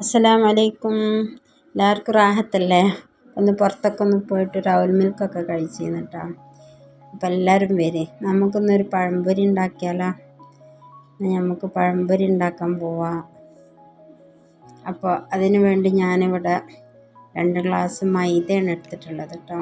അസ്സലാമു വലൈക്കും എല്ലാവർക്കും റാഹത്തല്ലേ? ഒന്ന് പുറത്തൊക്കെ ഒന്ന് പോയിട്ട് റവൽ മിൽക്കൊക്കെ കഴിച്ചിരുന്നു കേട്ടോ അപ്പം എല്ലാവരും വരെ. നമുക്കൊന്നൊരു പഴംപൊരി ഉണ്ടാക്കിയാലോ? നമുക്ക് പഴംപൊരി ഉണ്ടാക്കാൻ പോവാം. അപ്പോൾ അതിനു വേണ്ടി ഞാനിവിടെ രണ്ട് ഗ്ലാസ് മൈദയാണ് എടുത്തിട്ടുള്ളത് കേട്ടോ.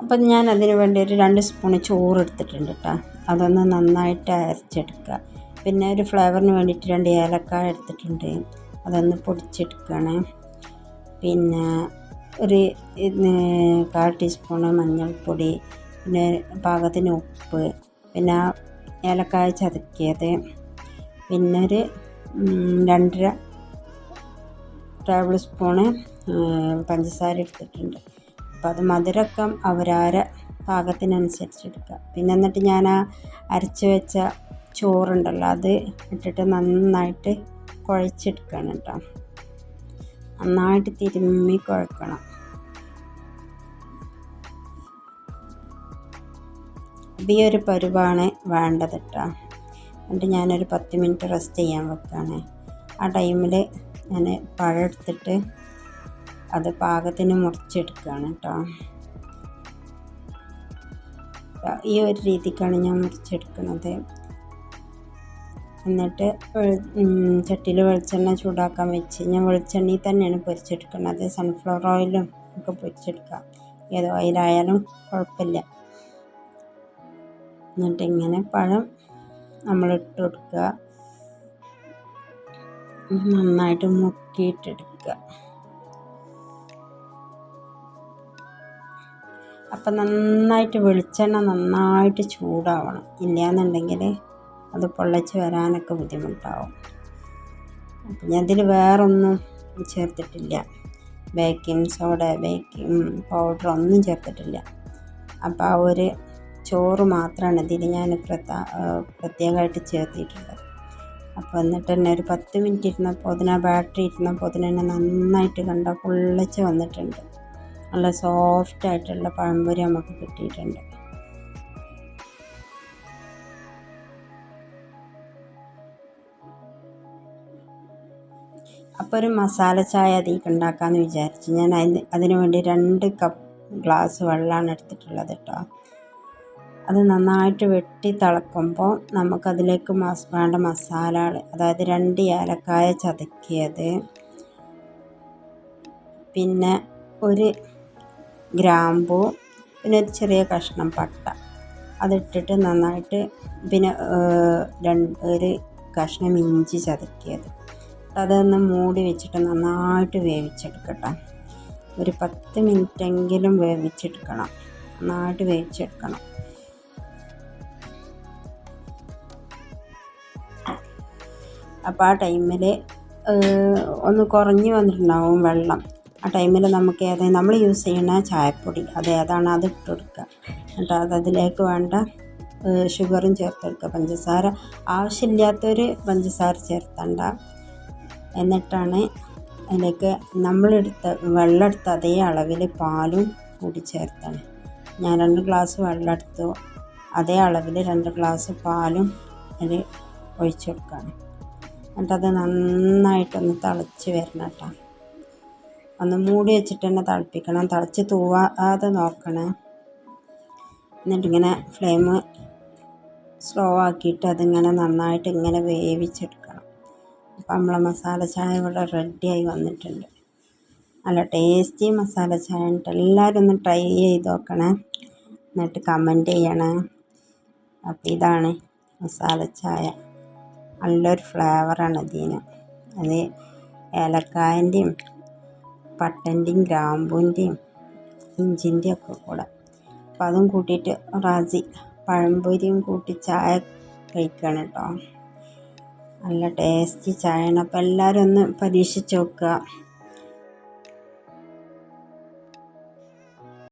അപ്പം ഞാൻ അതിന് വേണ്ടി ഒരു രണ്ട് സ്പൂൺ ചോറ് എടുത്തിട്ടുണ്ട് കേട്ടോ അതൊന്ന് നന്നായിട്ട് അരച്ചെടുക്കുക. പിന്നെ ഒരു ഫ്ലേവറിന് വേണ്ടിയിട്ട് രണ്ട് ഏലക്കായ എടുത്തിട്ടുണ്ട്. അതൊന്ന് പൊടിച്ചെടുക്കുകയാണ്. പിന്നെ ഒരു കാൽ ടീസ്പൂൺ മഞ്ഞൾപ്പൊടി പിന്നെ പാകത്തിന് ഉപ്പ് പിന്നെ ഏലക്കായ ചതുക്കിയത്. പിന്നെ ഒരു രണ്ടര ടേബിൾ സ്പൂണ് പഞ്ചസാര എടുത്തിട്ടുണ്ട്. അപ്പോൾ അത് മധുരമൊക്കെ അവരവരെ പാകത്തിനനുസരിച്ച് എടുക്കുക. പിന്നെ എന്നിട്ട് ഞാൻ ആ അരച്ച് വെച്ച ചോറുണ്ടല്ലോ അത് ഇട്ടിട്ട് നന്നായിട്ട് കുഴച്ചെടുക്കണം കേട്ടോ. നന്നായിട്ട് തിരുമ്മി കുഴക്കണം. ഈ ഒരു പരുവാണ് വേണ്ടത് കേട്ടോ. എന്നിട്ട് ഞാനൊരു പത്ത് മിനിറ്റ് റെസ്റ്റ് ചെയ്യാൻ വെക്കുകയാണ്. ആ ടൈമിൽ ഞാൻ പഴം എടുത്തിട്ട് അത് പാകത്തിന് മുറിച്ചെടുക്കുകയാണ് കേട്ടോ. ഈ ഒരു രീതിക്കാണ് ഞാൻ മുറിച്ചെടുക്കുന്നത്. എന്നിട്ട് ചട്ടിയിൽ വെളിച്ചെണ്ണ ചൂടാക്കാൻ വെച്ച് ഞാൻ വെളിച്ചെണ്ണയിൽ തന്നെയാണ് പൊരിച്ചെടുക്കുന്നത്. സൺഫ്ലവർ ഓയിലും ഒക്കെ പൊരിച്ചെടുക്കാം. ഏത് ഓയിലായാലും കുഴപ്പമില്ല. എന്നിട്ട് ഇങ്ങനെ പഴം നമ്മൾ ഇട്ട് കൊടുക്കുക. നന്നായിട്ട് മുക്കിയിട്ടെടുക്കുക അപ്പം നന്നായിട്ട് വെളിച്ചെണ്ണ നന്നായിട്ട് ചൂടാവണം. ഇല്ലയെന്നുണ്ടെങ്കിൽ അത് പൊള്ളച്ച് വരാനൊക്കെ ബുദ്ധിമുട്ടാവും. അപ്പം ഞാൻ ഇതിൽ വേറൊന്നും ചേർത്തിട്ടില്ല. ബേക്കിംഗ് സോഡ ബേക്കിംഗ് പൗഡർ ഒന്നും ചേർത്തിട്ടില്ല. അപ്പോൾ ആ ഒരു ചോറ് മാത്രമാണ് ഇതിൽ ഞാൻ പ്രത്യേകമായിട്ട് ചേർത്തിട്ടുള്ളത്. അപ്പോൾ എന്നിട്ട് തന്നെ ഒരു പത്ത് മിനിറ്റ് ഇരുന്നപ്പോൾ അതിന് ബാറ്ററി ഇരുന്നപ്പോൾ അതിന് നന്നായിട്ട് കണ്ട പൊള്ളച്ച് വന്നിട്ടുണ്ട്. നല്ല സോഫ്റ്റ് ആയിട്ടുള്ള പഴംപൊരി നമുക്ക് കിട്ടിയിട്ടുണ്ട്. അപ്പോൾ ഒരു മസാല ചായ അതിലേക്ക് ഉണ്ടാക്കാമെന്ന് വിചാരിച്ചു. ഞാൻ അതിന് അതിനു വേണ്ടി രണ്ട് കപ്പ് ഗ്ലാസ് വെള്ളമാണ് എടുത്തിട്ടുള്ളത് കേട്ടോ അത് നന്നായിട്ട് വെട്ടി തിളക്കുമ്പോൾ നമുക്കതിലേക്ക് മസ് വേണ്ട മസാലകൾ അതായത് രണ്ട് ഏലക്കായ ചതക്കിയത്. പിന്നെ ഒരു ഗ്രാമ്പൂ പിന്നെ ഒരു ചെറിയ കഷ്ണം പട്ട. അതിട്ടിട്ട് നന്നായിട്ട് പിന്നെ രണ്ട് ഒരു കഷ്ണം ഇഞ്ചി ചതക്കിയത്. അതൊന്ന് മൂടി വെച്ചിട്ട് നന്നായിട്ട് വേവിച്ചെടുക്കട്ടെ. ഒരു പത്ത് മിനിറ്റെങ്കിലും വേവിച്ചെടുക്കണം. നന്നായിട്ട് വേവിച്ചെടുക്കണം. അപ്പോൾ ആ ടൈമിൽ ഒന്ന് കുറഞ്ഞ് വന്നിട്ടുണ്ടാവും വെള്ളം. ആ ടൈമിൽ നമുക്ക് ഏത് നമ്മൾ യൂസ് ചെയ്യുന്ന ചായപ്പൊടി അത് ഏതാണ് അത് ഇട്ട് കൊടുക്കുക എന്നിട്ട് അത് അതിലേക്ക് വേണ്ട ഷുഗറും ചേർത്തെടുക്കുക. പഞ്ചസാര ആവശ്യമില്ലാത്തൊരു പഞ്ചസാര ചേർത്തണ്ട. എന്നിട്ടാണ് അതിലേക്ക് നമ്മളെടുത്ത വെള്ളം എടുത്ത അതേ അളവിൽ പാലും കൂടി ചേർത്താണ്. ഞാൻ രണ്ട് ഗ്ലാസ് വെള്ളം എടുത്തു അതേ അളവിൽ രണ്ട് ഗ്ലാസ് പാലും അതിൽ ഒഴിച്ചു കൊടുക്കുകയാണ്. എന്നിട്ടത് നന്നായിട്ടൊന്ന് തിളച്ച് വരണം കേട്ടോ. ഒന്ന് മൂടി വെച്ചിട്ട് തന്നെ തിളപ്പിക്കണം. തിളച്ച് തൂവാതെ നോക്കണേ. എന്നിട്ടിങ്ങനെ ഫ്ലെയിം സ്ലോ ആക്കിയിട്ട് അതിങ്ങനെ നന്നായിട്ട് ഇങ്ങനെ വേവിച്ചെടുക്കണം. അപ്പം നമ്മളെ മസാല ചായ ഇവിടെ റെഡിയായി വന്നിട്ടുണ്ട്. നല്ല ടേസ്റ്റി മസാല ചായ ഉണ്ട് എല്ലാവരും ഒന്ന് ട്രൈ ചെയ്ത് നോക്കണേ. എന്നിട്ട് കമന്റ് ചെയ്യണേ. അപ്പോൾ ഇതാണ് മസാല ചായ. നല്ലൊരു ഫ്ലേവറാണ് ഇതിന്. അത് ഏലക്കായന്റെയും പട്ടന്റെയും ഗ്രാമ്പൂവിന്റെയും ഇഞ്ചിന്റെയും ഒക്കെ കൂടെ. അപ്പം അതും കൂട്ടിയിട്ട് റാസി പഴംപൊരിയും കൂട്ടി ചായ കഴിക്കുകയാണ് കേട്ടോ. നല്ല ടേസ്റ്റി ചായയാണ്. അപ്പം എല്ലാവരും ഒന്ന് പരീക്ഷിച്ച് നോക്കുക.